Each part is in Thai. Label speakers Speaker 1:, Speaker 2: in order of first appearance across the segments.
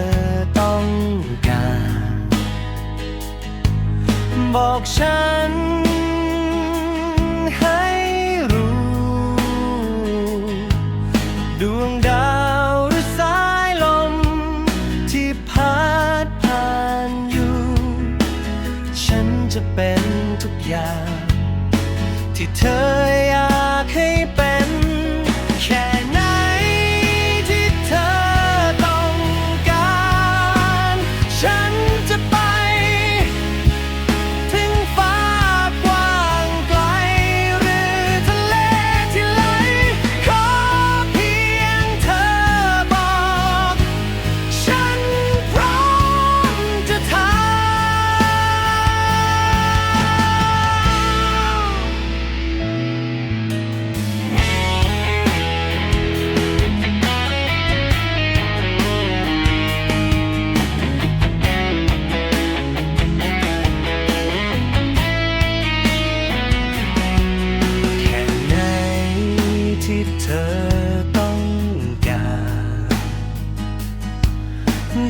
Speaker 1: อต้องการ บอกฉันให้รู้ ดวงดาวหรือสายลม ที่พัดผ่านอยู่ ฉันจะเป็นทุกอย่าง ที่เธออยากให้เป็นแค่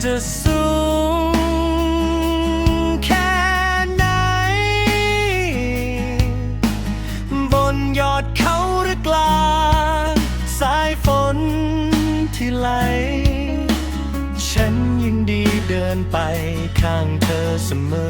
Speaker 1: จะสูงแค่ไหน บนยอดเขาหรือกลางสายฝนที่ไหล ฉันยินดีเดินไปข้างเธอเสมอ